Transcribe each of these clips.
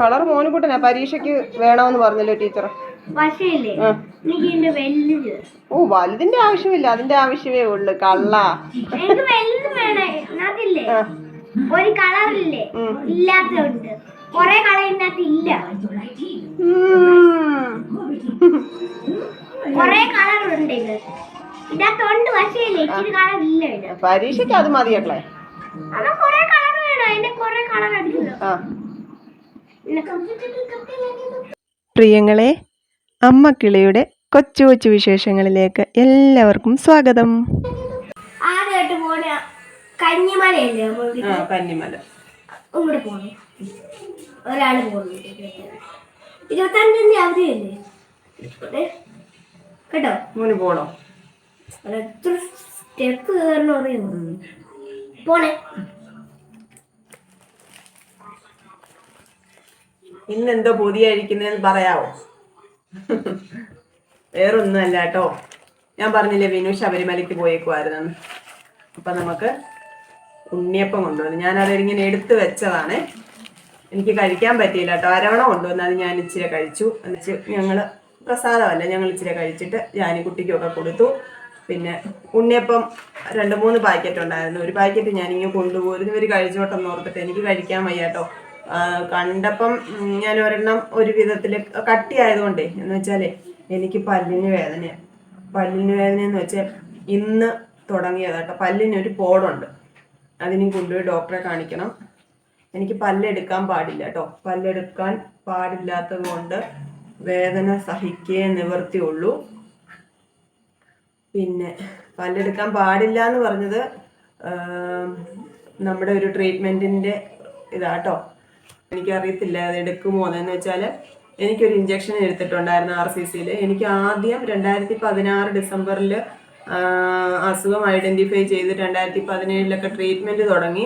Colour മോനുകുട്ടനാ പരീക്ഷയ്ക്ക് വേണമെന്ന് പറഞ്ഞല്ലോ ടീച്ചർ ഓ വലുതിന്റെ ആവശ്യമില്ല അതിന്റെ ആവശ്യമേ ഉള്ളു കള്ള. ഒരു കളറില്ലേ? ഇല്ലാത്തതുണ്ട്. കൊറേ കളർ ഇതിനകത്ത് ഇല്ല കൊറേ കളറുണ്ട് ഇത്. പരീക്ഷയ്ക്ക് അത് മതി മക്കളെ പ്രിയങ്ങളെ അമ്മ കിളിയുടെ കൊച്ചു കൊച്ചു വിശേഷങ്ങളിലേക്ക് എല്ലാവർക്കും സ്വാഗതം. കേട്ടോ? പോണോ? എത്ര സ്റ്റെപ്പ് കയറണം അറിയോ? പോണേ. ഇന്നെന്തോ പുതിയായിരിക്കുന്നതെന്ന് പറയാവോ? വേറൊന്നുമല്ല കേട്ടോ. ഞാൻ പറഞ്ഞില്ലേ വിനു ശബരിമലയ്ക്ക് പോയേക്കുമായിരുന്നു അപ്പം നമുക്ക് ഉണ്ണിയപ്പം കൊണ്ടുവന്നു. ഞാനത് ഇങ്ങനെ എടുത്തു വെച്ചതാണ്. എനിക്ക് കഴിക്കാൻ പറ്റിയില്ല കേട്ടോ. അരവണ കൊണ്ടുവന്ന്. അത് ഞാൻ ഇച്ചിരി കഴിച്ചു. എന്നുവെച്ച് ഞങ്ങൾ പ്രസാദമല്ല. ഞങ്ങൾ ഇച്ചിരി കഴിച്ചിട്ട് ജാനിക്കുട്ടിക്കൊക്കെ കൊടുത്തു. പിന്നെ ഉണ്ണിയപ്പം രണ്ട് മൂന്ന് പാക്കറ്റ് ഉണ്ടായിരുന്നു. ഒരു പാക്കറ്റ് ഞാൻ ഞാനിങ്ങനെ കൊണ്ടുപോയിരുന്നു ഇവർ കഴിച്ചോട്ടെന്ന് ഓർത്തിട്ട് എനിക്ക് കഴിക്കാൻ വയ്യാട്ടോ കണ്ടപ്പം ഞാൻ ഒരെണ്ണം ഒരു വിധത്തിൽ കട്ടിയായതുകൊണ്ടേ എന്ന് വെച്ചാലേ എനിക്ക് പല്ലിന് വേദനയാണ് പല്ലിന് വേദന എന്ന് വെച്ചാൽ ഇന്ന് തുടങ്ങിയതാട്ടോ പല്ലിന് ഒരു പോടുണ്ട്. അതിനും കൊണ്ടുപോയി ഡോക്ടറെ കാണിക്കണം. എനിക്ക് പല്ലെടുക്കാൻ പാടില്ല കേട്ടോ. പല്ലെടുക്കാൻ പാടില്ലാത്തത് കൊണ്ട് വേദന സഹിക്കേ നിവർത്തിയുള്ളൂ പിന്നെ പല്ലെടുക്കാൻ പാടില്ല എന്ന് പറഞ്ഞത് നമ്മുടെ ഒരു ട്രീറ്റ്മെന്റിന്റെ ഇതാട്ടോ. എനിക്കറിയത്തില്ല അത് എടുക്കുമോ എന്ന് വെച്ചാൽ എനിക്കൊരു ഇഞ്ചക്ഷൻ എടുത്തിട്ടുണ്ടായിരുന്നു ആർ സി സിയിൽ എനിക്ക് ആദ്യം രണ്ടായിരത്തി പതിനാറ് ഡിസംബറിൽ അസുഖം ഐഡന്റിഫൈ ചെയ്ത് രണ്ടായിരത്തി പതിനേഴിലൊക്കെ ട്രീറ്റ്മെന്റ് തുടങ്ങി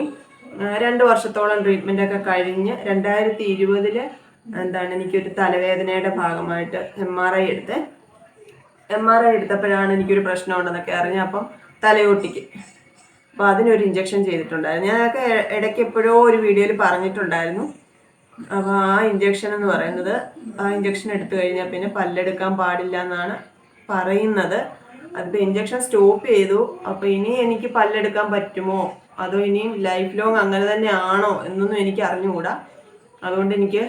രണ്ട് വർഷത്തോളം ട്രീറ്റ്മെന്റൊക്കെ കഴിഞ്ഞ് രണ്ടായിരത്തി ഇരുപതിൽ എന്താണ് എനിക്കൊരു തലവേദനയുടെ ഭാഗമായിട്ട് എം ആർ ഐ എടുത്ത്. എം ആർ ഐ എടുത്തപ്പോഴാണ് എനിക്കൊരു പ്രശ്നം ഉണ്ടെന്നൊക്കെ അറിഞ്ഞ അപ്പം തലയോട്ടിക്ക്. അപ്പോൾ അതിനൊരു ഇഞ്ചക്ഷൻ ചെയ്തിട്ടുണ്ടായിരുന്നു. ഞാനൊക്കെ ഇടയ്ക്ക് എപ്പോഴോ ഒരു വീഡിയോയിൽ പറഞ്ഞിട്ടുണ്ടായിരുന്നു. അപ്പോൾ ആ ഇഞ്ചക്ഷൻ എന്ന് പറയുന്നത് ആ ഇഞ്ചക്ഷൻ എടുത്തു കഴിഞ്ഞാൽ പിന്നെ പല്ലെടുക്കാൻ പാടില്ല എന്നാണ് പറയുന്നത്. അതിപ്പോൾ ഇഞ്ചക്ഷൻ സ്റ്റോപ്പ് ചെയ്തു. അപ്പോൾ ഇനി എനിക്ക് പല്ലെടുക്കാൻ പറ്റുമോ? അതോ ഇനിയും ലൈഫ് ലോങ് അങ്ങനെ തന്നെ ആണോ എന്നൊന്നും എനിക്ക് അറിഞ്ഞുകൂടാ. അതുകൊണ്ട് എനിക്ക്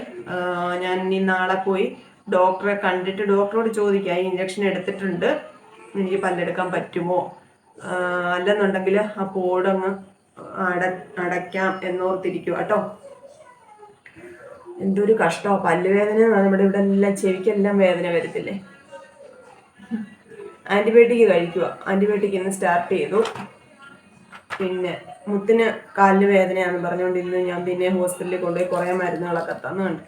ഞാൻ ഇനി നാളെ പോയി ഡോക്ടറെ കണ്ടിട്ട് ഡോക്ടറോട് ചോദിക്കാം ഈ ഇഞ്ചക്ഷൻ എടുത്തിട്ടുണ്ട്. എനിക്ക് പല്ലെടുക്കാൻ പറ്റുമോ? അല്ലെന്നുണ്ടെങ്കിൽ ആ പോടങ്ങ് അട അടയ്ക്കാം എന്നോർത്തിരിക്കുക കേട്ടോ. എന്തൊരു കഷ്ടമാണ് പല്ലുവേദന നമ്മുടെ ഇവിടെ എല്ലാം ചെവിക്കെല്ലാം വേദന വരത്തില്ലേ? ആന്റിബയോട്ടിക് കഴിക്കുക. ആന്റിബയോട്ടിക് ഇന്ന് സ്റ്റാർട്ട് ചെയ്തു. പിന്നെ മുത്തിന് കാലിന് വേദനയാണെന്ന് പറഞ്ഞുകൊണ്ട് ഇന്ന് ഞാൻ പിന്നെ ഹോസ്പിറ്റലിൽ കൊണ്ടുപോയി കുറേ മരുന്നുകളൊക്കെ തന്നുണ്ട്.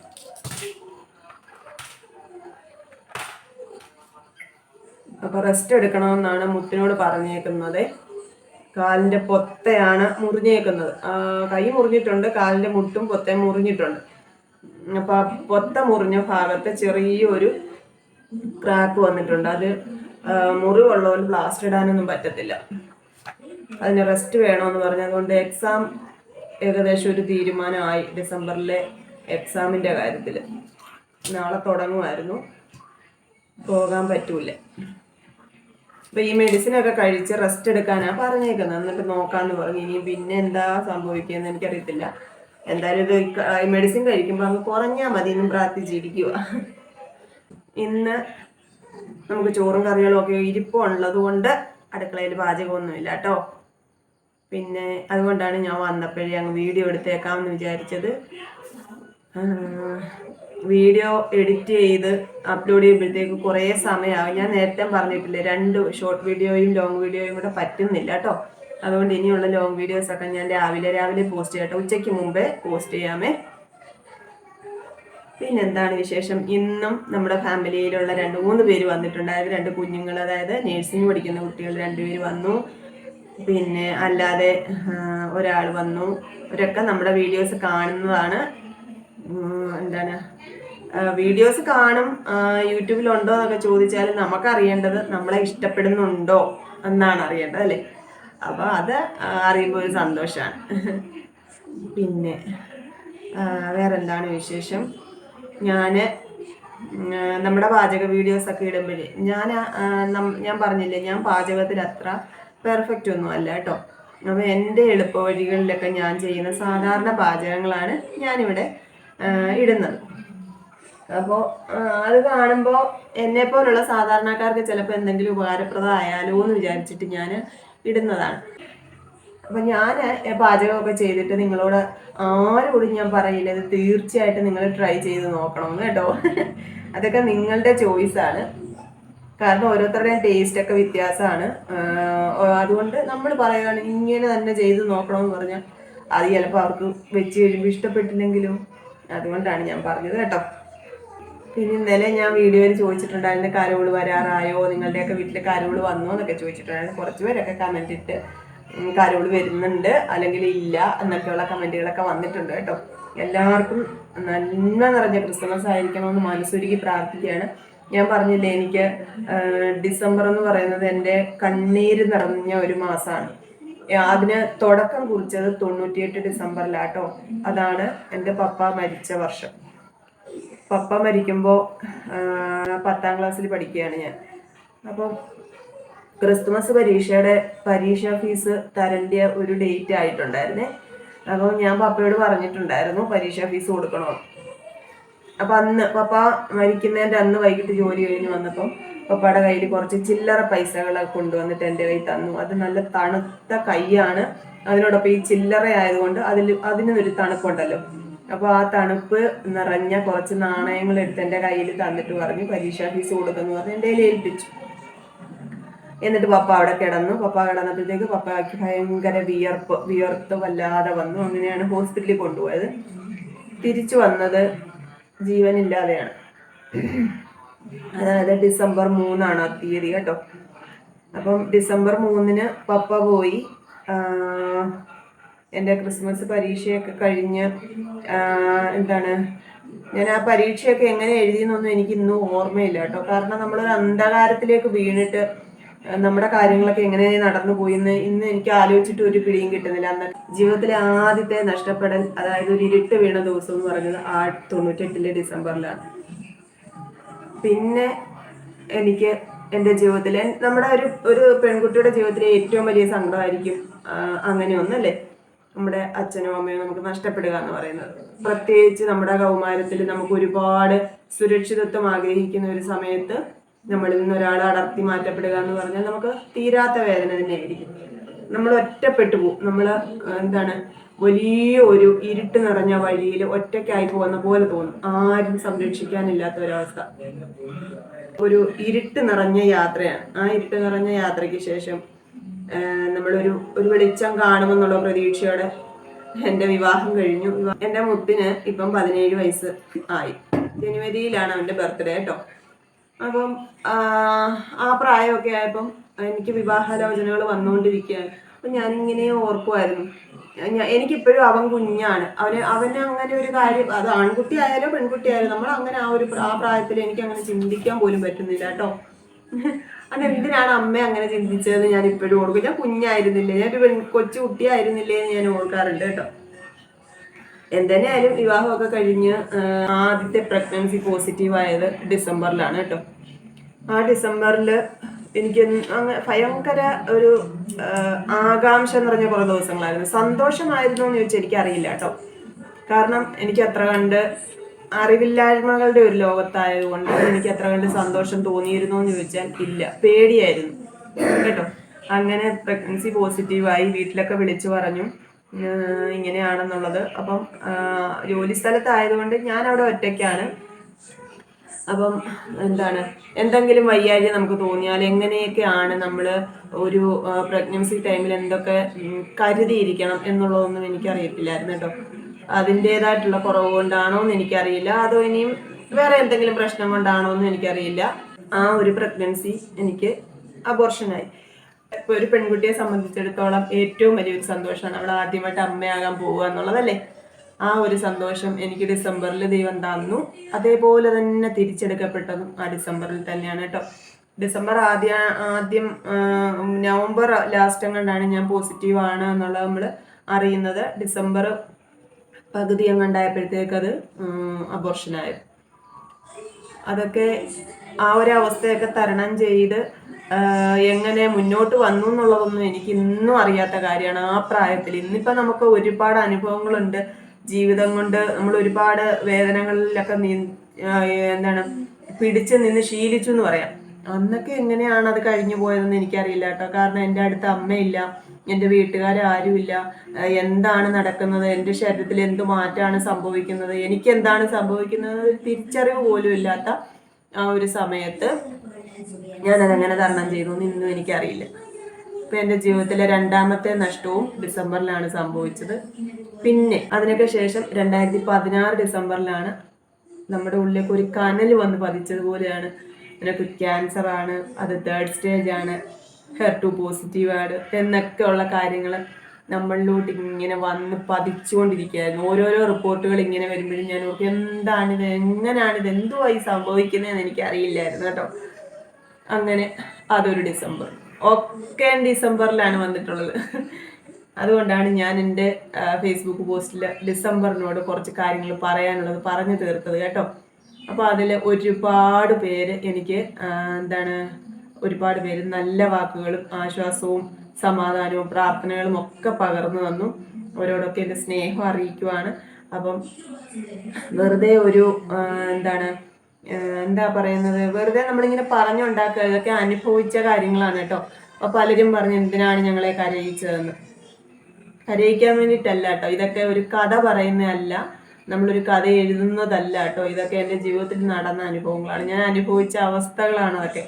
അപ്പോൾ റെസ്റ്റ് എടുക്കണമെന്നാണ് മുത്തിനോട് പറഞ്ഞേക്കുന്നത്. കാലിന്റെ പൊത്തയാണ് മുറിഞ്ഞേക്കുന്നത്. കൈ മുറിഞ്ഞിട്ടുണ്ട് കാലിന്റെ മുട്ടും പൊത്തയും മുറിഞ്ഞിട്ടുണ്ട്. അപ്പോൾ പൊത്ത മുറിഞ്ഞ ഭാഗത്ത് ചെറിയൊരു ക്രാക്ക് വന്നിട്ടുണ്ട്. അത് മുറിവുള്ളവന് പ്ലാസ്റ്റർ ഇടാനൊന്നും പറ്റത്തില്ല. അതിന് റെസ്റ്റ് വേണമെന്ന് പറഞ്ഞതുകൊണ്ട് എക്സാം ഏകദേശം ഒരു തീരുമാനമായി ഡിസംബറിലെ എക്സാമിന്റെ കാര്യത്തിൽ നാളെ തുടങ്ങുമായിരുന്നു. പോകാൻ പറ്റൂല. അപ്പൊ ഈ മെഡിസിൻ ഒക്കെ കഴിച്ച് റെസ്റ്റ് എടുക്കാനാ പറഞ്ഞേക്കുന്നത് എന്നിട്ട് നോക്കാന്ന് പറഞ്ഞു. ഇനി പിന്നെ എന്താ സംഭവിക്കുന്നത് എനിക്കറിയത്തില്ല. എന്തായാലും ഇത് മെഡിസിൻ കഴിക്കുമ്പോൾ അങ്ങ് കുറഞ്ഞാൽ മതി. ഇന്നും പ്രാർത്ഥിച്ചിരിക്കുക ഇന്ന് നമുക്ക് ചോറും കറികളും ഒക്കെ ഇരിപ്പുള്ളത് കൊണ്ട് അടുക്കളയിൽ പാചകമൊന്നുമില്ല കേട്ടോ. പിന്നെ അതുകൊണ്ടാണ് ഞാൻ വന്നപ്പോഴേ അങ്ങ് വീഡിയോ എടുത്തേക്കാമെന്ന് വിചാരിച്ചത്. വീഡിയോ എഡിറ്റ് ചെയ്ത് അപ്ലോഡ് ചെയ്യുമ്പോഴത്തേക്ക് കുറേ സമയമാകും ഞാൻ നേരത്തെ പറഞ്ഞിട്ടില്ലേ രണ്ട് ഷോർട്ട് വീഡിയോയും ലോങ് വീഡിയോയും കൂടെ പറ്റുന്നില്ല കേട്ടോ അതുകൊണ്ട് ഇനിയുള്ള ലോങ് വീഡിയോസ് ഒക്കെ ഞാൻ രാവിലെ രാവിലെ പോസ്റ്റ് ചെയ്യട്ടെ ഉച്ചയ്ക്ക് മുമ്പേ പോസ്റ്റ് ചെയ്യാമേ. പിന്നെ എന്താണ് വിശേഷം? ഇന്നും നമ്മുടെ ഫാമിലിയിലുള്ള രണ്ട് മൂന്ന് പേര് വന്നിട്ടുണ്ടായത് രണ്ട് കുഞ്ഞുങ്ങൾ അതായത് നേഴ്സിംഗ് പഠിക്കുന്ന കുട്ടികൾ രണ്ടുപേര് വന്നു. പിന്നെ അല്ലാതെ ഒരാൾ വന്നു. അവരൊക്കെ നമ്മുടെ വീഡിയോസ് കാണുന്നതാണ്. എന്താണ്? വീഡിയോസ് കാണും. യൂട്യൂബിലുണ്ടോ എന്നൊക്കെ ചോദിച്ചാൽ നമുക്കറിയേണ്ടത് നമ്മളെ ഇഷ്ടപ്പെടുന്നുണ്ടോ എന്നാണ് അറിയേണ്ടത് അല്ലേ? അപ്പോൾ അത് അറിയുമ്പോൾ ഒരു സന്തോഷമാണ് പിന്നെ വേറെ എന്താണ് വിശേഷം? ഞാൻ നമ്മുടെ പാചക വീഡിയോസൊക്കെ ഇടുമ്പോഴേ ഞാൻ ഞാൻ പറഞ്ഞില്ലേ ഞാൻ പാചകത്തിൽ അത്ര പെർഫെക്റ്റ് ഒന്നും അല്ല കേട്ടോ. അപ്പോൾ എന്റെ എളുപ്പ വഴികളിലൊക്കെ ഞാൻ ചെയ്യുന്ന സാധാരണ പാചകങ്ങളാണ് ഞാനിവിടെ ഇടുന്നത്. അപ്പോൾ അത് കാണുമ്പോൾ എന്നെ പോലുള്ള സാധാരണക്കാർക്ക് ചിലപ്പോൾ എന്തെങ്കിലും ഉപകാരപ്രദമായാലോ എന്ന് വിചാരിച്ചിട്ട് ഞാൻ ഇടുന്നതാണ്. അപ്പം ഞാൻ പാചകമൊക്കെ ചെയ്തിട്ട് നിങ്ങളോട് ആരോടും ഞാൻ പറയില്ല ഇത് തീർച്ചയായിട്ടും നിങ്ങൾ ട്രൈ ചെയ്ത് നോക്കണമെന്ന് കേട്ടോ. അതൊക്കെ നിങ്ങളുടെ ചോയ്സാണ് കാരണം ഓരോരുത്തരുടെയും ടേസ്റ്റ് ഒക്കെ വ്യത്യാസമാണ്. അതുകൊണ്ട് നമ്മൾ പറയുകയാണ് ഇങ്ങനെ തന്നെ ചെയ്ത് നോക്കണമെന്ന് പറഞ്ഞാൽ അത് ചിലപ്പോൾ അവർക്ക് വെച്ച് കഴിയുമ്പോൾ ഇഷ്ടപ്പെട്ടില്ലെങ്കിലും അതുകൊണ്ടാണ് ഞാൻ പറഞ്ഞത് കേട്ടോ. പിന്നെ ഇന്നലെ ഞാൻ വീഡിയോയിൽ ചോദിച്ചിട്ടുണ്ടായിരുന്നു കരോൾ വരാറായോ? നിങ്ങളുടെയൊക്കെ വീട്ടിൽ കരോൾ വന്നോ എന്നൊക്കെ ചോദിച്ചിട്ടുണ്ടായിരുന്നു. കുറച്ച് പേരൊക്കെ കമന്റ് ഇട്ട് കരോൾ വരുന്നുണ്ട് അല്ലെങ്കിൽ ഇല്ല എന്നൊക്കെയുള്ള കമന്റുകളൊക്കെ വന്നിട്ടുണ്ട് കേട്ടോ. എല്ലാവർക്കും നന്മ നിറഞ്ഞ ക്രിസ്മസ് ആയിരിക്കണമെന്ന് മനസ്സൊരുക്കി പ്രാർത്ഥിക്കുകയാണ്. ഞാൻ പറഞ്ഞില്ലേ എനിക്ക് ഡിസംബർ എന്ന് പറയുന്നത് എന്റെ കണ്ണീര് നിറഞ്ഞ ഒരു മാസമാണ് അതിന് തുടക്കം കുറിച്ചത് തൊണ്ണൂറ്റിയെട്ട് ഡിസംബറിലാട്ടോ. അതാണ് എന്റെ പപ്പ മരിച്ച വർഷം. പപ്പ മരിക്കുമ്പോൾ പത്താം ക്ലാസ്സിൽ പഠിക്കുകയാണ് ഞാൻ. അപ്പം ക്രിസ്തുമസ് പരീക്ഷയുടെ പരീക്ഷാ ഫീസ് തരേണ്ട ഒരു ഡേറ്റ് ആയിട്ടുണ്ടായിരുന്നേ. അപ്പോൾ ഞാൻ പപ്പയോട് പറഞ്ഞിട്ടുണ്ടായിരുന്നു പരീക്ഷാ ഫീസ് കൊടുക്കണമെന്ന് അപ്പം അന്ന് പപ്പ മരിക്കുന്നതിന്റെ അന്ന് വൈകിട്ട് ജോലി കഴിഞ്ഞ് വന്നപ്പം പപ്പയുടെ കയ്യിൽ കുറച്ച് ചില്ലറ പൈസകൾ കൊണ്ടുവന്നിട്ട് എന്റെ കയ്യിൽ തന്നു. അത് നല്ല തണുത്ത കൈയാണ്. അതിനോടൊപ്പം ഈ ചില്ലറ ആയതുകൊണ്ട് അതിൽ അതിനൊരു തണുപ്പുണ്ടല്ലോ. അപ്പോൾ ആ തണുപ്പ് നിറഞ്ഞ കുറച്ച് നാണയങ്ങൾ എടുത്ത് എന്റെ കയ്യിൽ തന്നിട്ട് പറഞ്ഞു പരീക്ഷാ ഫീസ് കൊടുക്കുന്നു പറഞ്ഞ് എന്റെ കയ്യിൽ ഏൽപ്പിച്ചു. എന്നിട്ട് പപ്പ അവിടെ കിടന്നു. പപ്പ കിടന്നപ്പോഴത്തേക്ക് പപ്പയ്ക്ക് ഭയങ്കര വിയർപ്പ് വിയർത്ത് വല്ലാതെ വന്നു. അങ്ങനെയാണ് ഹോസ്പിറ്റലിൽ കൊണ്ടുപോയത്. തിരിച്ചു വന്നത് ജീവനില്ലാതെയാണ്. അതായത് ഡിസംബർ മൂന്നാണ് ആ തീയതി കേട്ടോ. അപ്പം ഡിസംബർ മൂന്നിന് പപ്പ പോയി എന്റെ ക്രിസ്മസ് പരീക്ഷയൊക്കെ കഴിഞ്ഞ് എന്താണ് ഞാൻ ആ പരീക്ഷയൊക്കെ എങ്ങനെ എഴുതിയെന്നൊന്നും എനിക്ക് ഇന്നും ഓർമ്മയില്ല കേട്ടോ. കാരണം നമ്മളൊരു അന്ധകാരത്തിലേക്ക് വീണിട്ട് നമ്മുടെ കാര്യങ്ങളൊക്കെ എങ്ങനെ നടന്നു പോയിന്ന് ഇന്ന് എനിക്ക് ആലോചിച്ചിട്ട് ഒരു പിടിയും കിട്ടുന്നില്ല. അന്ന് ജീവിതത്തിലെ ആദ്യത്തെ നഷ്ടപ്പെടൽ അതായത് ഒരു ഇരുട്ട് വീണ ദിവസം എന്ന് പറയുന്നത് ആ തൊണ്ണൂറ്റെട്ടിലെ ഡിസംബറിലാണ്. പിന്നെ എനിക്ക് എന്റെ ജീവിതത്തിൽ നമ്മുടെ ഒരു ഒരു പെൺകുട്ടിയുടെ ജീവിതത്തിലെ ഏറ്റവും വലിയ സങ്കടമായിരിക്കും അങ്ങനെ ഒന്നല്ലേ? നമ്മുടെ അച്ഛനും അമ്മയും നമുക്ക് നഷ്ടപ്പെടുക എന്ന് പറയുന്നത്. പ്രത്യേകിച്ച് നമ്മുടെ കൗമാരത്തിൽ നമുക്ക് ഒരുപാട് സുരക്ഷിതത്വം ആഗ്രഹിക്കുന്ന ഒരു സമയത്ത് നമ്മളിൽ നിന്ന് ഒരാൾ അടർത്തി മാറ്റപ്പെടുക എന്ന് പറഞ്ഞാൽ നമുക്ക് തീരാത്ത വേദന തന്നെയായിരിക്കും. നമ്മൾ ഒറ്റപ്പെട്ടു പോകും. നമ്മൾ എന്താണ് വലിയ ഒരു ഇരുട്ട് നിറഞ്ഞ വഴിയിൽ ഒറ്റയ്ക്കായി പോകുന്ന പോലെ തോന്നും. ആരും സംരക്ഷിക്കാനില്ലാത്ത ഒരവസ്ഥ. ഒരു ഇരുട്ട് നിറഞ്ഞ യാത്രയാണ്. ആ ഇരുട്ട് നിറഞ്ഞ യാത്രയ്ക്ക് ശേഷം നമ്മളൊരു ഒരു വെളിച്ചം കാണുമെന്നുള്ള പ്രതീക്ഷയോടെ എന്റെ വിവാഹം കഴിഞ്ഞു. എന്റെ മുത്തിന് ഇപ്പം പതിനേഴ് വയസ്സ് ആയി. ജനുവരിയിലാണ് അവന്റെ ബർത്ത്ഡേ കേട്ടോ. അപ്പം ആ പ്രായമൊക്കെ ആയപ്പം എനിക്ക് വിവാഹാലോചനകൾ വന്നുകൊണ്ടിരിക്കുകയാണ്. അപ്പം ഞാനിങ്ങനെ ഓർക്കുമായിരുന്നു എനിക്കിപ്പോഴും അവൻ കുഞ്ഞാണ്. അവന് അവന് അങ്ങനെ ഒരു കാര്യം അത് ആൺകുട്ടി ആയാലോ പെൺകുട്ടി ആയാലോ നമ്മൾ അങ്ങനെ ആ ഒരു ആ പ്രായത്തിൽ എനിക്ക് അങ്ങനെ ചിന്തിക്കാൻ പോലും പറ്റുന്നില്ല കേട്ടോ. അത് എന്തിനാണ് അമ്മ അങ്ങനെ ചിന്തിച്ചതെന്ന് ഞാൻ ഇപ്പോഴും ഓർക്കും. ഞാൻ കുഞ്ഞായിരുന്നില്ലേ? ഞാൻ ഒരു കൊച്ചു കുട്ടിയായിരുന്നില്ലേ എന്ന് ഞാൻ ഓർക്കാറുണ്ട് കേട്ടോ. എന്തെന്നായാലും വിവാഹമൊക്കെ കഴിഞ്ഞ് ആദ്യത്തെ പ്രഗ്നൻസി പോസിറ്റീവ് ആയത് ഡിസംബറിലാണ് കേട്ടോ. ആ ഡിസംബറിൽ എനിക്ക് അങ്ങ് ഭയങ്കര ഒരു ആകാംക്ഷ നിറഞ്ഞ കുറേ ദിവസങ്ങളായിരുന്നു. സന്തോഷമായിരുന്നു എന്ന് ചോദിച്ചാൽ എനിക്കറിയില്ല കേട്ടോ. കാരണം എനിക്ക് അത്ര കണ്ട് അറിവില്ലായ്മകളുടെ ഒരു ലോകത്തായതുകൊണ്ട് എനിക്ക് അത്ര കണ്ട് സന്തോഷം തോന്നിയിരുന്നു എന്ന് ചോദിച്ചാൽ ഇല്ല. പേടിയായിരുന്നു. കേട്ടോ. അങ്ങനെ പ്രഗ്നൻസി പോസിറ്റീവായി വീട്ടിലൊക്കെ വിളിച്ചു പറഞ്ഞു ഇങ്ങനെയാണെന്നുള്ളത്. അപ്പം ജോലി സ്ഥലത്തായതുകൊണ്ട് ഞാൻ അവിടെ ഒറ്റയ്ക്കാണ്. അപ്പം എന്താണ്? എന്തെങ്കിലും വയ്യാഴ്ച നമുക്ക് തോന്നിയാൽ എങ്ങനെയൊക്കെയാണ് നമ്മൾ ഒരു പ്രഗ്നൻസി ടൈമിൽ എന്തൊക്കെ കരുതിയിരിക്കണം എന്നുള്ളതൊന്നും എനിക്കറിയത്തില്ലായിരുന്നു കേട്ടോ. അതിന്റേതായിട്ടുള്ള കുറവ് കൊണ്ടാണോ എന്ന് എനിക്കറിയില്ല. അതോ ഇനിയും വേറെ എന്തെങ്കിലും പ്രശ്നം കൊണ്ടാണോ എന്ന് എനിക്കറിയില്ല. ആ ഒരു പ്രഗ്നൻസി എനിക്ക് അബോർഷനായി ഇപ്പൊ ഒരു പെൺകുട്ടിയെ സംബന്ധിച്ചിടത്തോളം ഏറ്റവും വലിയൊരു സന്തോഷമാണ്. അവൾ ആദ്യമായിട്ട് അമ്മയാകാൻ പോവുക എന്നുള്ളതല്ലേ? ആ ഒരു സന്തോഷം എനിക്ക് ഡിസംബറിൽ ദൈവം തന്നു. അതേപോലെ തന്നെ തിരിച്ചെടുക്കപ്പെട്ടതും ആ ഡിസംബറിൽ തന്നെയാണ് കേട്ടോ. ഡിസംബർ ആദ്യ ആദ്യം നവംബർ ലാസ്റ്റ് എങ്ങാണ്ടാണ് ഞാൻ പോസിറ്റീവ് ആണ് എന്നുള്ളത് നമ്മൾ അറിയുന്നത്. ഡിസംബർ പകുതി എങ്ങാണ്ടായപ്പോഴത്തേക്ക് അത് അബോർഷനായത് അതൊക്കെ ആ ഒരു അവസ്ഥയൊക്കെ തരണം ചെയ്ത് എങ്ങനെ മുന്നോട്ട് വന്നു എന്നുള്ളതൊന്നും എനിക്ക് ഇന്നും അറിയാത്ത കാര്യമാണ് ആ പ്രായത്തിൽ. ഇന്നിപ്പോൾ നമുക്ക് ഒരുപാട് അനുഭവങ്ങളുണ്ട്. ജീവിതം കൊണ്ട് നമ്മൾ ഒരുപാട് വേദനകളിലൊക്കെ എന്താണ് പിടിച്ച് നിന്ന് ശീലിച്ചു എന്ന് പറയാം. അന്നൊക്കെ എങ്ങനെയാണ് അത് കഴിഞ്ഞു പോയതെന്ന് എനിക്കറിയില്ല കേട്ടോ. കാരണം എന്റെ അടുത്ത് അമ്മയില്ല എന്റെ വീട്ടുകാരാരുമില്ല എന്താണ് നടക്കുന്നത് എന്റെ ശരീരത്തിൽ എന്ത് മാറ്റമാണ് സംഭവിക്കുന്നത് എനിക്ക് എന്താണ് സംഭവിക്കുന്നത് തിരിച്ചറിവ് പോലും ഇല്ലാത്ത ആ ഒരു സമയത്ത് ഞാനതെങ്ങനെ തരണം ചെയ്തു എന്ന് ഇന്നും എനിക്കറിയില്ല. ഇപ്പം എന്റെ ജീവിതത്തിലെ രണ്ടാമത്തെ നഷ്ടവും ഡിസംബറിലാണ് സംഭവിച്ചത്. പിന്നെ അതിനൊക്കെ ശേഷം രണ്ടായിരത്തി പതിനാറ് ഡിസംബറിലാണ് നമ്മുടെ ഉള്ളിലേക്ക് ഒരു കനൽ വന്ന് പതിച്ചതുപോലെയാണ്. നിനക്ക് ക്യാൻസർ ആണ് അത് തേർഡ് സ്റ്റേജ് ആണ് ഹെർ ടു പോസിറ്റീവ് ആണ് എന്നൊക്കെ ഉള്ള കാര്യങ്ങൾ നമ്മളിലോട്ട് ഇങ്ങനെ വന്ന് പതിച്ചുകൊണ്ടിരിക്കുകയായിരുന്നു. ഓരോരോ റിപ്പോർട്ടുകൾ ഇങ്ങനെ വരുമ്പോഴും ഞാൻ ഓർക്കും എന്താണിത് ഇത്? എന്തുമായി സംഭവിക്കുന്നതെന്ന് എനിക്ക് അറിയില്ലായിരുന്നു കേട്ടോ. അങ്ങനെ അതൊരു ഡിസംബർ. ഒക്കെ ഡിസംബറിലാണ് വന്നിട്ടുള്ളത്. അതുകൊണ്ടാണ് ഞാൻ എന്റെ ഫേസ്ബുക്ക് പോസ്റ്റിൽ ഡിസംബറിനോട് കുറച്ച് കാര്യങ്ങൾ പറയാനുള്ളത് പറഞ്ഞു തീർത്തത് കേട്ടോ. അപ്പോൾ അതിൽ ഒരുപാട് പേര് എനിക്ക് എന്താണ് ഒരുപാട് പേര് നല്ല വാക്കുകളും ആശ്വാസവും സമാധാനവും പ്രാർത്ഥനകളും ഒക്കെ പകർന്നു തന്നു. അവരോടൊക്കെ എന്റെ സ്നേഹം അറിയിക്കുവാണ്. അപ്പം വെറുതെ ഒരു എന്താണ് എന്താ പറയുന്നത്? വെറുതെ നമ്മളിങ്ങനെ പറഞ്ഞുണ്ടാക്കുക. ഇതൊക്കെ അനുഭവിച്ച കാര്യങ്ങളാണ് കേട്ടോ. അപ്പോൾ പലരും പറഞ്ഞു എന്തിനാണ് ഞങ്ങളെ കരയിച്ചതെന്ന്? കരയിക്കാൻ വേണ്ടിയിട്ടല്ല കേട്ടോ. ഇതൊക്കെ ഒരു കഥ പറയുന്നതല്ല. നമ്മളൊരു കഥ എഴുതുന്നതല്ല കേട്ടോ. ഇതൊക്കെ എന്റെ ജീവിതത്തിൽ നടന്ന അനുഭവങ്ങളാണ്. ഞാൻ അനുഭവിച്ച അവസ്ഥകളാണ് അതൊക്കെ.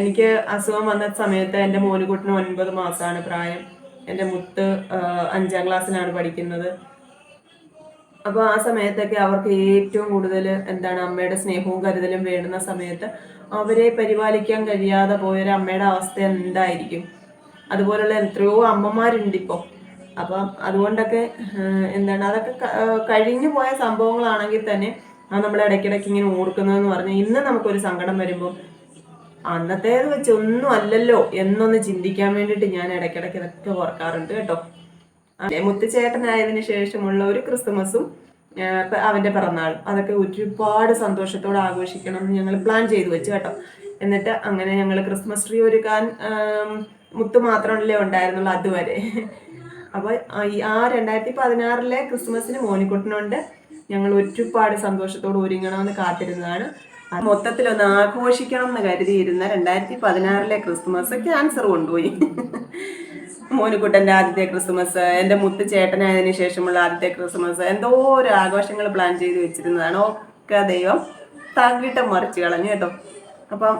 എനിക്ക് അസുഖം വന്ന സമയത്ത് എന്റെ മോനുകുട്ടിന് ഒൻപത് മാസമാണ് പ്രായം. എന്റെ മുത്ത് അഞ്ചാം ക്ലാസ്സിലാണ് പഠിക്കുന്നത്. അപ്പോൾ ആ സമയത്തൊക്കെ അവർക്ക് ഏറ്റവും കൂടുതൽ എന്താണ് അമ്മയുടെ സ്നേഹവും കരുതലും വേണ്ടുന്ന സമയത്ത് അവരെ പരിപാലിക്കാൻ കഴിയാതെ പോയൊരു അമ്മയുടെ അവസ്ഥ എന്തായിരിക്കും? അതുപോലുള്ള എത്രയോ അമ്മമാരുണ്ട് ഇപ്പോൾ അപ്പം അതുകൊണ്ടൊക്കെ എന്താണ് അതൊക്കെ കഴിഞ്ഞു പോയ സംഭവങ്ങളാണെങ്കിൽ തന്നെ അത് നമ്മൾ ഇടയ്ക്കിടയ്ക്ക് ഇങ്ങനെ ഓർക്കുന്നതെന്ന് പറഞ്ഞാൽ ഇന്ന് നമുക്കൊരു സങ്കടം വരുമ്പോൾ അന്നത്തേത് വെച്ച് ഒന്നും അല്ലല്ലോ എന്നൊന്ന് ചിന്തിക്കാൻ വേണ്ടിയിട്ട് ഞാൻ ഇടയ്ക്കിടയ്ക്ക് ഇതൊക്കെ ഓർക്കാറുണ്ട് കേട്ടോ. മുത്തുചേട്ടനായതിനു ശേഷമുള്ള ഒരു ക്രിസ്തുമസും അവന്റെ പിറന്നാളും അതൊക്കെ ഒരുപാട് സന്തോഷത്തോടെ ആഘോഷിക്കണം എന്ന് ഞങ്ങൾ പ്ലാൻ ചെയ്തു വെച്ചു കേട്ടോ. എന്നിട്ട് അങ്ങനെ ഞങ്ങൾ ക്രിസ്മസ് ട്രീ ഒരുക്കാൻ മുത്തു മാത്രമല്ലേ ഉണ്ടായിരുന്നുള്ളൂ അതുവരെ. അപ്പൊ ആ- രണ്ടായിരത്തി പതിനാറിലെ ക്രിസ്മസിന് മോനിക്കുട്ടനുണ്ട്. ഞങ്ങൾ ഒരുപാട് സന്തോഷത്തോടെ ഒരുങ്ങണമെന്ന് കാത്തിരുന്നതാണ്. മൊത്തത്തിലൊന്ന് ആഘോഷിക്കണം എന്ന് കരുതിയിരുന്ന രണ്ടായിരത്തി പതിനാറിലെ ക്രിസ്മസ് ക്യാൻസർ കൊണ്ടുപോയി. മോനുകുട്ടന്റെ ആദ്യത്തെ ക്രിസ്മസ് എന്റെ മുത്ത് ചേട്ടനായതിനു ശേഷമുള്ള ആദ്യത്തെ ക്രിസ്മസ് എന്തോ ഒരു ആഘോഷങ്ങൾ പ്ലാൻ ചെയ്ത് വെച്ചിരുന്നതാണ്. ഒക്കെ ദൈവം തകിട്ടം മറിച്ച് കളഞ്ഞു കേട്ടോ. അപ്പം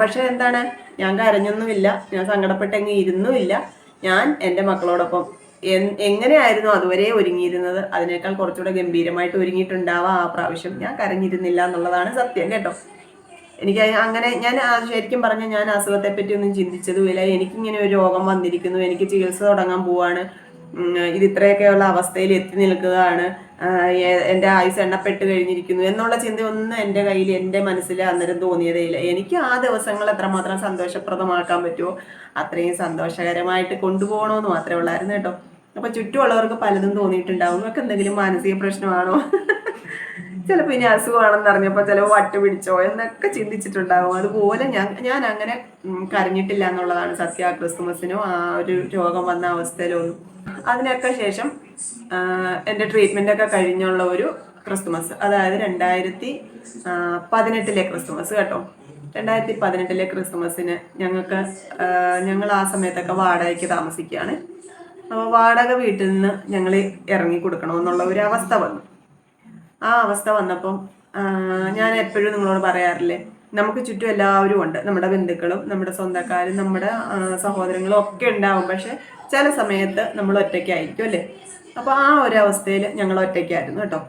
പക്ഷെ എന്താണ്? ഞാൻ കരഞ്ഞൊന്നുമില്ല. ഞാൻ സങ്കടപ്പെട്ടെങ്കിൽ ഇരുന്നുമില്ല. ഞാൻ എന്റെ മക്കളോടൊപ്പം എങ്ങനെയായിരുന്നു അതുവരെ ഒരുങ്ങിയിരുന്നത്? അതിനേക്കാൾ കുറച്ചുകൂടെ ഗംഭീരമായിട്ട് ഒരുങ്ങിയിട്ടുണ്ടാവാം ആ പ്രാവശ്യം. ഞാൻ കരഞ്ഞിരുന്നില്ല എന്നുള്ളതാണ് സത്യം കേട്ടോ. എനിക്ക് അങ്ങനെ ഞാൻ ശരിക്കും പറഞ്ഞ ഞാൻ അസുഖത്തെ പറ്റി ഒന്നും ചിന്തിച്ചതുമില്ല. എനിക്കിങ്ങനെ ഒരു രോഗം വന്നിരിക്കുന്നു. എനിക്ക് ചികിത്സ തുടങ്ങാൻ പോവാണ്. ഇത് ഇത്രയൊക്കെയുള്ള അവസ്ഥയിൽ എത്തി നിൽക്കുകയാണ്. എന്റെ ആയുസ് എണ്ണപ്പെട്ട് കഴിഞ്ഞിരിക്കുന്നു എന്നുള്ള ചിന്തയൊന്നും എന്റെ കയ്യിൽ എന്റെ മനസ്സിൽ അന്നേരം തോന്നിയതേ ഇല്ല. എനിക്ക് ആ ദിവസങ്ങൾ എത്രമാത്രം സന്തോഷപ്രദമാക്കാൻ പറ്റുമോ അത്രയും സന്തോഷകരമായിട്ട് കൊണ്ടുപോകണമെന്ന് മാത്രമേ ഉള്ളായിരുന്നു കേട്ടോ. അപ്പൊ ചുറ്റുമുള്ളവർക്ക് പലതും തോന്നിയിട്ടുണ്ടാവും. ഒക്കെ എന്തെങ്കിലും മാനസിക പ്രശ്നമാണോ? ചിലപ്പോൾ ഇനി അസുഖമാണെന്ന് അറിഞ്ഞപ്പോൾ ചിലപ്പോൾ വട്ട് പിടിച്ചോ എന്നൊക്കെ ചിന്തിച്ചിട്ടുണ്ടാവും. അതുപോലെ ഞാൻ ഞാൻ അങ്ങനെ കരഞ്ഞിട്ടില്ല എന്നുള്ളതാണ് സത്യ ക്രിസ്തുമസിനോ ആ ഒരു രോഗം വന്ന അവസ്ഥയിലോ ഒന്നും. അതിനൊക്കെ ശേഷം എന്റെ ട്രീറ്റ്മെന്റ് ഒക്കെ കഴിഞ്ഞുള്ള ഒരു ക്രിസ്മസ് അതായത് രണ്ടായിരത്തി പതിനെട്ടിലെ ക്രിസ്തുമസ് കേട്ടോ. രണ്ടായിരത്തി പതിനെട്ടിലെ ക്രിസ്തുമസിന് ഞങ്ങൾക്ക് ഞങ്ങൾ ആ സമയത്തൊക്കെ വാടകയ്ക്ക് താമസിക്കുകയാണ്. അപ്പോൾ വാടക വീട്ടിൽ നിന്ന് ഞങ്ങൾ ഇറങ്ങി കൊടുക്കണമെന്നുള്ള ഒരു അവസ്ഥ വന്നു. ആ അവസ്ഥ വന്നപ്പം ഞാൻ എപ്പോഴും നിങ്ങളോട് പറയാറില്ലേ നമുക്ക് ചുറ്റും എല്ലാവരും ഉണ്ട്. നമ്മുടെ ബന്ധുക്കളും നമ്മുടെ സ്വന്തക്കാരും നമ്മുടെ സഹോദരങ്ങളും ഒക്കെ ഉണ്ടാവും. പക്ഷെ ചില സമയത്ത് നമ്മൾ ഒറ്റയ്ക്കായിരിക്കും അല്ലേ? അപ്പോൾ ആ ഒരു അവസ്ഥയിൽ ഞങ്ങൾ ഒറ്റയ്ക്കായിരുന്നു കേട്ടോ.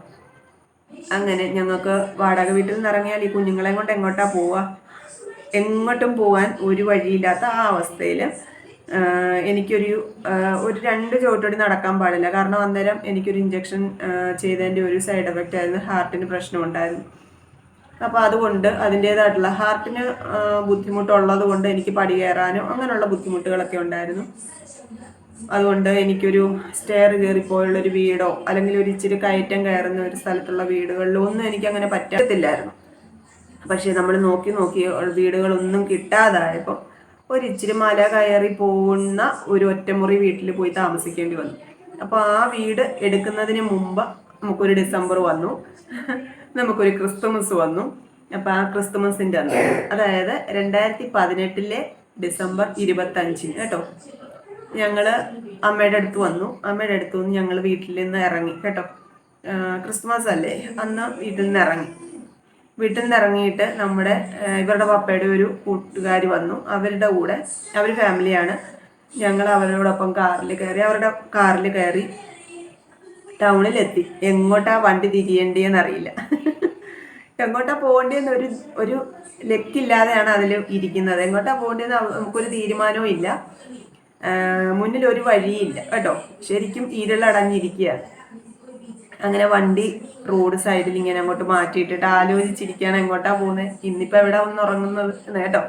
അങ്ങനെ ഞങ്ങൾക്ക് വാടക വീട്ടിൽ നിന്ന് ഇറങ്ങിയാൽ ഈ കുഞ്ഞുങ്ങളെ കൊണ്ട് എങ്ങോട്ടാ പോവുക എങ്ങോട്ടും പോവാൻ ഒരു വഴിയില്ലാത്ത ആ അവസ്ഥയിൽ എനിക്കൊരു ഒരു രണ്ട് ചുവട്ടടി നടക്കാൻ പാടില്ല. കാരണം അന്നേരം എനിക്കൊരു ഇഞ്ചക്ഷൻ ചെയ്തതിന്റെ ഒരു സൈഡ് എഫക്റ്റ് ആയിരുന്നു. ഹാർട്ടിന് പ്രശ്നമുണ്ടായിരുന്നു അപ്പോൾ അതുകൊണ്ട് അതിന്റേതായിട്ടുള്ള ഹാർട്ടിന് ബുദ്ധിമുട്ടുള്ളത് കൊണ്ട് എനിക്ക് പടി കയറാനും അങ്ങനെയുള്ള ബുദ്ധിമുട്ടുകളൊക്കെ ഉണ്ടായിരുന്നു. അതുകൊണ്ട് എനിക്കൊരു സ്റ്റെയർ കയറിപ്പോയുള്ളൊരു വീടോ അല്ലെങ്കിൽ ഒരു ഇച്ചിരി കയറ്റം കയറുന്ന ഒരു സ്ഥലത്തുള്ള വീടുകളിലോ ഒന്നും എനിക്കങ്ങനെ പറ്റത്തില്ലായിരുന്നു. പക്ഷേ നമ്മൾ നോക്കി നോക്കി വീടുകളൊന്നും കിട്ടാതായപ്പോൾ ഒരു ഇച്ചിരി മല കയറി പോകുന്ന ഒരു ഒറ്റമുറി വീട്ടിൽ പോയി താമസിക്കേണ്ടി വന്നു. അപ്പോൾ ആ വീട് എടുക്കുന്നതിന് മുമ്പ് നമുക്കൊരു ഡിസംബർ വന്നു. നമുക്കൊരു ക്രിസ്തുമസ് വന്നു. അപ്പൊ ആ ക്രിസ്തുമസിന്റെ അന്ന് അതായത് രണ്ടായിരത്തി പതിനെട്ടിലെ ഡിസംബർ ഇരുപത്തഞ്ചിന് കേട്ടോ. ഞങ്ങൾ അമ്മയുടെ അടുത്ത് വന്നു. അമ്മയുടെ അടുത്ത് നിന്ന് ഞങ്ങൾ വീട്ടിൽ നിന്ന് ഇറങ്ങി കേട്ടോ. ക്രിസ്മസ് അല്ലേ? അന്ന് വീട്ടിൽ നിന്ന് ഇറങ്ങി. വീട്ടിൽ നിന്ന് ഇറങ്ങിയിട്ട് നമ്മുടെ ഇവരുടെ പപ്പയുടെ ഒരു കൂട്ടുകാർ വന്നു. അവരുടെ കൂടെ അവർ ഫാമിലിയാണ് ഞങ്ങൾ അവരോടൊപ്പം കാറിൽ കയറി അവരുടെ കാറിൽ കയറി ടൗണിലെത്തി. എങ്ങോട്ടാ വണ്ടി തിരിയേണ്ടിയെന്ന് അറിയില്ല എങ്ങോട്ടാ പോകേണ്ടതെന്ന് ഒരു ഒരു ലക്കില്ലാതെയാണ് അതിൽ ഇരിക്കുന്നത്. എങ്ങോട്ടാ പോകേണ്ടതെന്ന് അവ- നമുക്കൊരു തീരുമാനവും ഇല്ല. മുന്നിൽ ഒരു വഴിയില്ല. കേട്ടോ? ശരിക്കും ഇരുളടഞ്ഞിരിക്കുകയാണ് അങ്ങനെ വണ്ടി റോഡ് സൈഡിൽ ഇങ്ങനെ അങ്ങോട്ട് മാറ്റിയിട്ടിട്ട് ആലോചിച്ചിരിക്കുകയാണ് എങ്ങോട്ടാ പോകുന്നത് ഇന്നിപ്പോൾ എവിടെ ഒന്ന് ഉറങ്ങുന്നത് കേട്ടോ?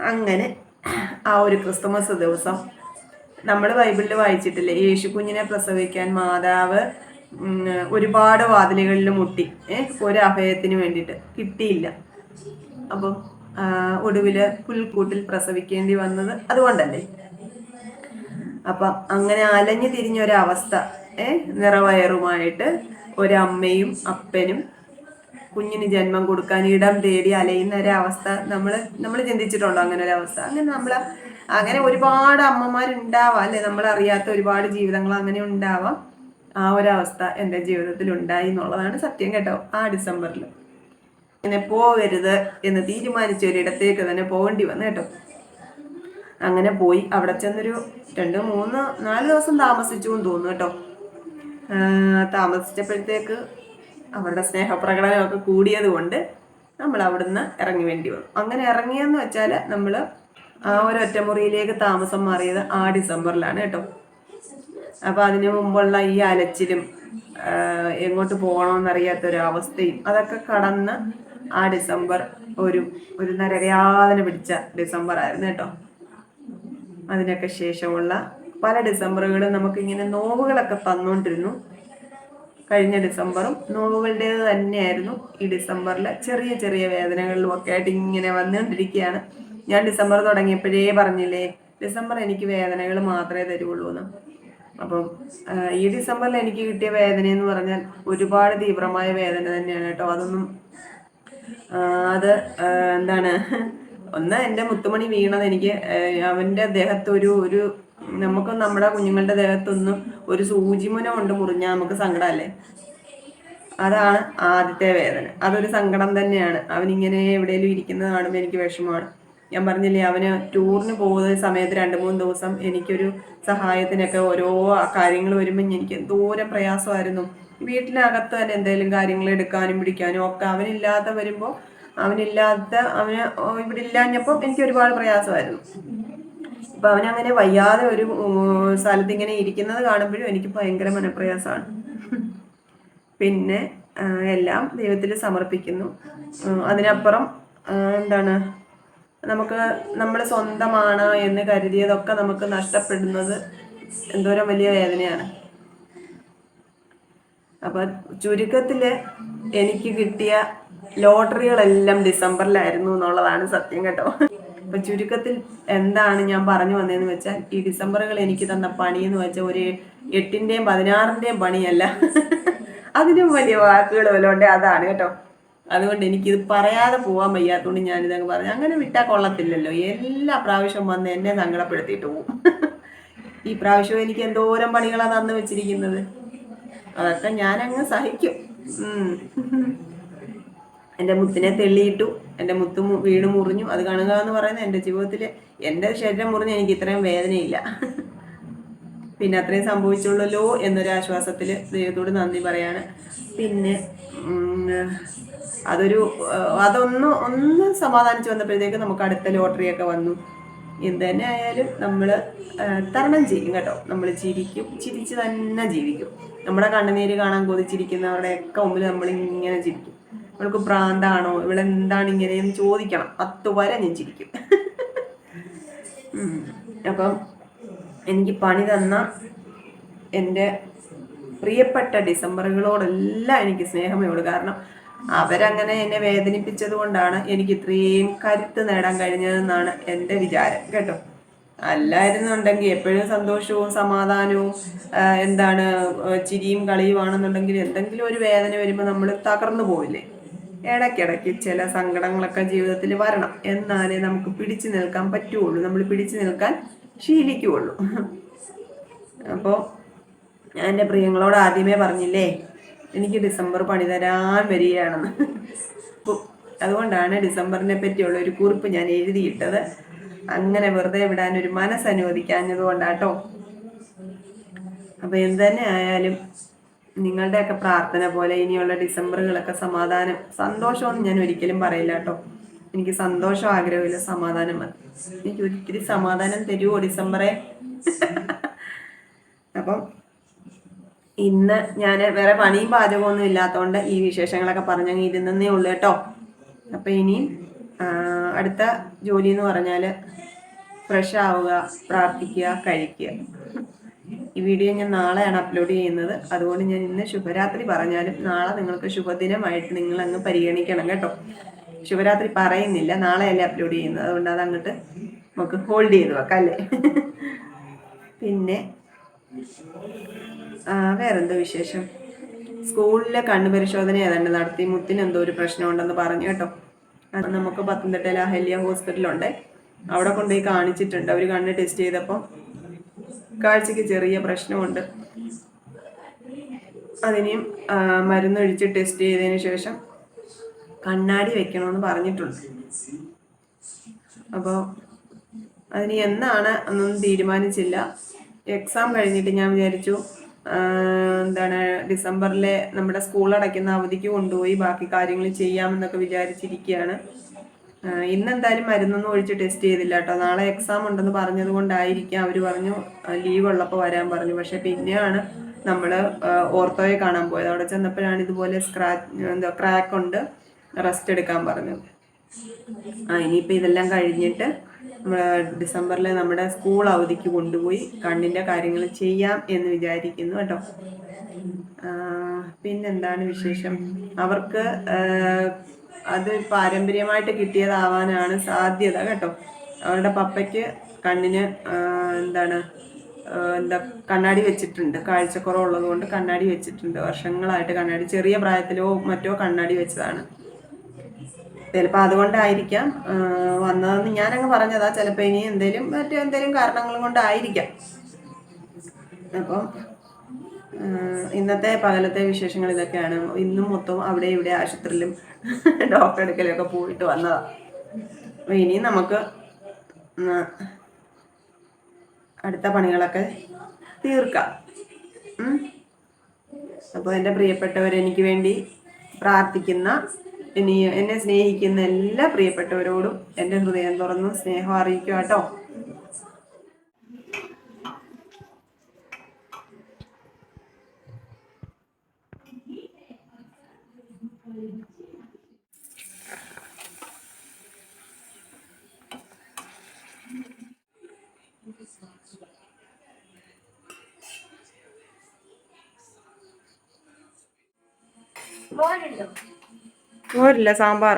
അങ്ങനെ ആ ഒരു ക്രിസ്തുമസ് ദിവസം നമ്മൾ ബൈബിളിൽ വായിച്ചിട്ടില്ലേ? യേശു കുഞ്ഞിനെ പ്രസവിക്കാൻ മാതാവ് ഒരുപാട് വാതിലുകളിൽ മുട്ടി. ഒരു അഭയത്തിന് വേണ്ടിയിട്ട്. കിട്ടിയില്ല. അപ്പം ഒടുവിൽ പുൽക്കൂട്ടിൽ പ്രസവിക്കേണ്ടി വന്നത് അതുകൊണ്ടല്ലേ? അപ്പം അങ്ങനെ അലഞ്ഞു തിരിഞ്ഞൊരവസ്ഥ ഏ നിറവയറുമായിട്ട് ഒരമ്മയും അപ്പനും കുഞ്ഞിന് ജന്മം കൊടുക്കാൻ ഇടം തേടി അലയുന്ന ഒരവസ്ഥ നമ്മൾ നമ്മൾ ചിന്തിച്ചിട്ടുണ്ടോ അങ്ങനെ ഒരവസ്ഥ അങ്ങനെ നമ്മൾ അങ്ങനെ ഒരുപാട് അമ്മമാരുണ്ടാവാം അല്ലെ? നമ്മൾ അറിയാത്ത ഒരുപാട് ജീവിതങ്ങൾ അങ്ങനെ ഉണ്ടാവാം. ആ ഒരവസ്ഥ എന്റെ ജീവിതത്തിൽ ഉണ്ടായി എന്നുള്ളതാണ് സത്യം കേട്ടോ ആ ഡിസംബറിൽ ഇങ്ങനെ പോവരുത് എന്ന് തീരുമാനിച്ച ഒരിടത്തേക്ക് തന്നെ പോകേണ്ടി വന്നു കേട്ടോ. അങ്ങനെ പോയി അവിടെ ചെന്നൊരു രണ്ട് മൂന്ന് നാല് ദിവസം താമസിച്ചു എന്ന് തോന്നുന്നു കേട്ടോ. താമസിച്ചപ്പോഴത്തേക്ക് അവരുടെ സ്നേഹപ്രകടനമൊക്കെ കൂടിയത് കൊണ്ട് നമ്മൾ അവിടുന്ന് ഇറങ്ങി വേണ്ടി വന്നു. അങ്ങനെ ഇറങ്ങിയെന്ന് വെച്ചാൽ നമ്മൾ ആ ഒരു ഒറ്റമുറിയിലേക്ക് താമസം മാറിയത് ആ ഡിസംബറിലാണ് കേട്ടോ. അപ്പോൾ അതിനു മുമ്പുള്ള ഈ അലച്ചിലും എങ്ങോട്ട് പോകണമെന്നറിയാത്തൊരവസ്ഥയും അതൊക്കെ കടന്ന് ആ ഡിസംബർ ഒരു ഒരു നരകയാതന പിടിച്ച ഡിസംബർ ആയിരുന്നു കേട്ടോ. അതിനൊക്കെ ശേഷമുള്ള പല ഡിസംബറുകളും നമുക്കിങ്ങനെ നോവുകളൊക്കെ തന്നുകൊണ്ടിരുന്നു കഴിഞ്ഞ ഡിസംബറും നോവുകളുടേത് തന്നെയായിരുന്നു. ഈ ഡിസംബറിലെ ചെറിയ ചെറിയ വേദനകളിലും ഒക്കെ ആയിട്ട് ഇങ്ങനെ വന്നുകൊണ്ടിരിക്കുകയാണ്. ഞാൻ ഡിസംബർ തുടങ്ങിയപ്പോഴേ പറഞ്ഞില്ലേ ഡിസംബർ എനിക്ക് വേദനകൾ മാത്രമേ തരുള്ളൂ എന്ന്. അപ്പം ഈ ഡിസംബറിൽ എനിക്ക് കിട്ടിയ വേദന എന്ന് പറഞ്ഞാൽ ഒരുപാട് തീവ്രമായ വേദന തന്നെയാണ് കേട്ടോ. അതൊന്നും അത് എന്താണ് ഒന്ന് എന്റെ മുത്തുമണി വീണത് എനിക്ക് അവന്റെ ദേഹത്ത് ഒരു ഒരു നമുക്ക് നമ്മുടെ കുഞ്ഞുങ്ങളുടെ ദേഹത്തൊന്നും ഒരു സൂചിമുന കൊണ്ട് മുറിഞ്ഞാൽ നമുക്ക് സങ്കടമല്ലേ? അതാണ് ആദ്യത്തെ വേദന. അതൊരു സങ്കടം തന്നെയാണ്. അവനിങ്ങനെ എവിടെയെങ്കിലും ഇരിക്കുന്നത് കാണുമ്പോൾ എനിക്ക് വിഷമമാണ്. ഞാൻ പറഞ്ഞില്ലേ അവന് ടൂറിന് പോകുന്ന സമയത്ത് രണ്ട് മൂന്ന് ദിവസം എനിക്കൊരു സഹായത്തിനൊക്കെ ഓരോ കാര്യങ്ങൾ വരുമ്പോൾ എനിക്ക് എന്തോരം പ്രയാസമായിരുന്നു. വീട്ടിനകത്ത് തന്നെ എന്തെങ്കിലും കാര്യങ്ങൾ എടുക്കാനും പിടിക്കാനും ഒക്കെ അവനില്ലാതെ വരുമ്പോൾ അവനില്ലാത്ത അവന് ഇവിടെ ഇല്ലാഞ്ഞപ്പോൾ എനിക്ക് ഒരുപാട് പ്രയാസമായിരുന്നു. അപ്പം അവനങ്ങനെ വയ്യാതെ ഒരു സ്ഥലത്ത് ഇങ്ങനെ ഇരിക്കുന്നത് കാണുമ്പോഴും എനിക്ക് ഭയങ്കര മനപ്രയാസമാണ്. പിന്നെ എല്ലാം ദൈവത്തിൽ സമർപ്പിക്കുന്നു. അതിനപ്പുറം എന്താണ് നമുക്ക് നമ്മൾ സ്വന്തമാണ് എന്ന് കരുതിയതൊക്കെ നമുക്ക് നഷ്ടപ്പെടുന്നത് എന്തോരം വലിയ വേദനയാണ്. അപ്പൊ ചുരുക്കത്തിൽ എനിക്ക് കിട്ടിയ ലോട്ടറികളെല്ലാം ഡിസംബറിലായിരുന്നു എന്നുള്ളതാണ് സത്യം കേട്ടോ. അപ്പൊ ചുരുക്കത്തിൽ എന്താണ് ഞാൻ പറഞ്ഞു വന്നതെന്ന് വെച്ചാൽ ഈ ഡിസംബറുകൾ എനിക്ക് തന്ന പണി എന്ന് വെച്ചാൽ ഒരു എട്ടിന്റെയും പതിനാറിന്റെയും പണിയല്ല. അതിനും വലിയ വാക്കുകൾ വല്ലോണ്ട് അതാണ് കേട്ടോ. അതുകൊണ്ട് എനിക്കിത് പറയാതെ പോകാൻ വയ്യാത്തതുകൊണ്ട് ഞാനിതങ്ങ് പറഞ്ഞു. അങ്ങനെ വിട്ടാൽ കൊള്ളത്തില്ലല്ലോ. എല്ലാ പ്രാവശ്യം വന്ന് എന്നെ സങ്കടപ്പെടുത്തിയിട്ട് പോകും ഈ പ്രാവശ്യം എനിക്ക് എന്തോരം പണികളാണ് തന്നു വെച്ചിരിക്കുന്നത്. അതൊക്കെ ഞാനങ്ങ് സഹിക്കും. എന്റെ മുത്തിനെ തെള്ളിയിട്ടു എന്റെ മുത്ത് വീണ് മുറിഞ്ഞു. അത് കാണുക എന്ന് പറയുന്നത് എന്റെ ജീവിതത്തിൽ എന്റെ ശരീരം മുറിഞ്ഞ് എനിക്ക് ഇത്രയും വേദനയില്ല. പിന്നെ അത്രയും സംഭവിച്ചുള്ളല്ലോ എന്നൊരു ആശ്വാസത്തിൽ ദൈവത്തോട് നന്ദി പറയാണ്. പിന്നെ അതൊരു അതൊന്നും ഒന്ന് സമാധാനിച്ച് വന്നപ്പോഴത്തേക്ക് നമുക്ക് അടുത്ത ലോട്ടറിയൊക്കെ വന്നു. എന്ത് തന്നെ ആയാലും നമ്മൾ തരണം ചെയ്യും കേട്ടോ. നമ്മൾ ചിരിക്കും ചിരിച്ച് തന്നെ ജീവിക്കും. നമ്മുടെ കണ്ണുനീര് കാണാൻ കൊതിച്ചിരിക്കുന്നവരുടെയൊക്കെ മുമ്പിൽ നമ്മൾ ഇങ്ങനെ ചിരിക്കും. അവൾക്ക് ഭ്രാന്താണോ? ഇവളെന്താണ് ഇങ്ങനെയെന്ന് ചോദിക്കണം. പത്ത് വരെ ഞാൻ ചിരിക്കും. അപ്പം എനിക്ക് പണി തന്ന എന്റെ പ്രിയപ്പെട്ട ഡിസംബറുകളോടെല്ലാം എനിക്ക് സ്നേഹമേ ഉള്ളൂ. കാരണം അവരങ്ങനെ എന്നെ വേദനിപ്പിച്ചത് കൊണ്ടാണ് എനിക്ക് ഇത്രയും കരുത്ത് നേടാൻ കഴിഞ്ഞതെന്നാണ് എന്റെ വിചാരം കേട്ടോ. അല്ലായിരുന്നുണ്ടെങ്കിൽ എപ്പോഴും സന്തോഷവും സമാധാനവും എന്താണ് ചിരിയും കളിയുമാണെന്നുണ്ടെങ്കിൽ എന്തെങ്കിലും ഒരു വേദന വരുമ്പോൾ നമ്മൾ തകർന്നു പോവില്ലേ? ഇടയ്ക്കിടയ്ക്ക് ചില സങ്കടങ്ങളൊക്കെ ജീവിതത്തിൽ വരണം. എന്നാലേ നമുക്ക് പിടിച്ചു നിൽക്കാൻ പറ്റുള്ളൂ നമ്മൾ പിടിച്ചു നിൽക്കാൻ ശീലിക്കുകയുള്ളൂ. അപ്പോൾ ഞാൻ എന്റെ പ്രിയങ്ങളോട് ആദ്യമേ പറഞ്ഞില്ലേ എനിക്ക് ഡിസംബർ പണി തരാൻ വരികയാണെന്ന്. അതുകൊണ്ടാണ് ഡിസംബറിനെ പറ്റിയുള്ള ഒരു കുറിപ്പ് ഞാൻ എഴുതിയിട്ടത്. അങ്ങനെ വെറുതെ വിടാൻ ഒരു മനസ്സ് അനുവദിക്കാഞ്ഞത് കൊണ്ടാട്ടോ. അപ്പോൾ എന്ത് തന്നെ ആയാലും നിങ്ങളുടെയൊക്കെ പ്രാർത്ഥന പോലെ ഇനിയുള്ള ഡിസംബറുകളൊക്കെ സമാധാനം സന്തോഷമൊന്നും ഞാൻ ഒരിക്കലും പറയില്ല കേട്ടോ. എനിക്ക് സന്തോഷം ആഗ്രഹമില്ല സമാധാനം മതി. എനിക്ക് ഒരിക്കലും സമാധാനം തരുമോ ഡിസംബറെ? അപ്പം ഇന്ന് ഞാൻ വേറെ പണിയും പാചകമൊന്നും ഇല്ലാത്തതുകൊണ്ട് ഈ വിശേഷങ്ങളൊക്കെ പറഞ്ഞങ്ങ് ഇരുന്നേ ഉള്ളൂ കേട്ടോ. അപ്പോൾ ഇനി അടുത്ത ജോലി എന്ന് പറഞ്ഞാൽ ഫ്രഷ് ആവുക പ്രാർത്ഥിക്കുക കഴിക്കുക. ഈ വീഡിയോ ഞാൻ നാളെയാണ് അപ്ലോഡ് ചെയ്യുന്നത്. അതുകൊണ്ട് ഞാൻ ഇന്ന് ശുഭരാത്രി പറഞ്ഞാലും നാളെ നിങ്ങൾക്ക് ശുഭദിനമായിട്ട് നിങ്ങൾ അങ്ങ് പരിഗണിക്കണം കേട്ടോ. ശുഭരാത്രി പറയുന്നില്ല നാളെയല്ലേ അപ്ലോഡ് ചെയ്യുന്നത്. അതുകൊണ്ട് അത് അങ്ങോട്ട് നമുക്ക് ഹോൾഡ് ചെയ്ത് വെക്കാം അല്ലേ? പിന്നെ വേറെന്തോ വിശേഷം? സ്കൂളിലെ കണ്ണു പരിശോധന ഏതാണ്ട് നടത്തി. മുത്തിന് എന്തോ ഒരു പ്രശ്നം ഉണ്ടെന്ന് പറഞ്ഞു കേട്ടോ. അത് നമുക്ക് പത്തനംതിട്ടയിലെ അഹല്യ ഹോസ്പിറ്റലുണ്ട്. അവിടെ കൊണ്ടുപോയി കാണിച്ചിട്ടുണ്ട്. അവർ കണ്ണ് ടെസ്റ്റ് ചെയ്തപ്പോൾ കാഴ്ചക്ക് ചെറിയ പ്രശ്നമുണ്ട്. അതിനെയും മരുന്നൊഴിച്ച് ടെസ്റ്റ് ചെയ്തതിന് ശേഷം കണ്ണാടി വെക്കണമെന്ന് പറഞ്ഞിട്ടുണ്ട്. അപ്പോൾ അതിന് എന്നാണ് ഒന്നും തീരുമാനിച്ചില്ല. എക്സാം കഴിഞ്ഞിട്ട് ഞാൻ വിചാരിച്ചു എന്താണ് ഡിസംബറിലെ നമ്മുടെ സ്കൂൾ അടയ്ക്കുന്ന അവധിക്ക് കൊണ്ടുപോയി ബാക്കി കാര്യങ്ങൾ ചെയ്യാമെന്നൊക്കെ വിചാരിച്ചിരിക്കുകയാണ്. ഇന്ന് ഇന്നെന്തായാലും മരുന്നൊന്നും ഒഴിച്ച് ടെസ്റ്റ് ചെയ്തില്ല കേട്ടോ. നാളെ എക്സാം ഉണ്ടെന്ന് പറഞ്ഞത് കൊണ്ടായിരിക്കാം അവർ പറഞ്ഞു ലീവ് ഉള്ളപ്പോൾ വരാൻ പറഞ്ഞു. പക്ഷെ പിന്നെയാണ് നമ്മൾ ഓർത്തോയെ കാണാൻ പോയത്. അവിടെ ചെന്നപ്പോഴാണ് ഇതുപോലെ സ്ക്രാച്ച് എന്താ ക്രാക്ക് ഉണ്ട്. റെസ്റ്റ് എടുക്കാൻ പറഞ്ഞത്. ആ ഇനിയിപ്പോൾ ഇതെല്ലാം കഴിഞ്ഞിട്ട് ഡിസംബറിൽ നമ്മുടെ സ്കൂൾ അവധിക്ക് കൊണ്ടുപോയി കണ്ണിന്റെ കാര്യങ്ങൾ ചെയ്യാം എന്ന് വിചാരിക്കുന്നു കേട്ടോ. പിന്നെന്താണ് വിശേഷം? അവർക്ക് അത് പാരമ്പര്യമായിട്ട് കിട്ടിയതാവാനാണ് സാധ്യത കേട്ടോ. അവരുടെ പപ്പയ്ക്ക് കണ്ണിന് എന്താണ് എന്താ കണ്ണാടി വെച്ചിട്ടുണ്ട്. കാഴ്ചക്കുറവുള്ളത് കൊണ്ട് കണ്ണാടി വെച്ചിട്ടുണ്ട്. വർഷങ്ങളായിട്ട് കണ്ണാടി ചെറിയ പ്രായത്തിലോ മറ്റോ കണ്ണാടി വെച്ചതാണ്. ചിലപ്പോൾ അതുകൊണ്ടായിരിക്കാം. വന്നതെന്ന് ഞാനങ്ങ് പറഞ്ഞതാ. ചിലപ്പോൾ ഇനി എന്തേലും മറ്റു എന്തേലും കാരണങ്ങളും കൊണ്ടായിരിക്കാം. അപ്പം ഇന്നത്തെ പകലത്തെ വിശേഷങ്ങൾ ഇതൊക്കെയാണ്. ഇന്നും മൊത്തം അവിടെ ഇവിടെ ആശുപത്രിയിലും ഡോക്ടർ എടുക്കലൊക്കെ പോയിട്ട് വന്നതാ. അപ്പോൾ ഇനി നമുക്ക് അടുത്ത പണികളൊക്കെ തീർക്കാം. അപ്പോൾ എന്റെ പ്രിയപ്പെട്ടവരെനിക്ക് വേണ്ടി പ്രാർത്ഥിക്കുന്ന ഇനി എന്നെ സ്നേഹിക്കുന്ന എല്ലാ പ്രിയപ്പെട്ടവരോടും എന്റെ ഹൃദയം തുറന്ന് സ്നേഹം അറിയിക്കുക കേട്ടോ. മോനുണ്ടോ? പോരില്ല സാമ്പാർ.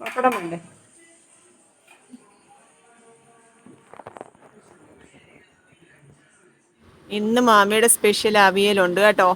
പപ്പടം വേണ്ടേ ഇന്ന് മാമിയുടെ സ്പെഷ്യൽ അവിയലുണ്ട് കേട്ടോ.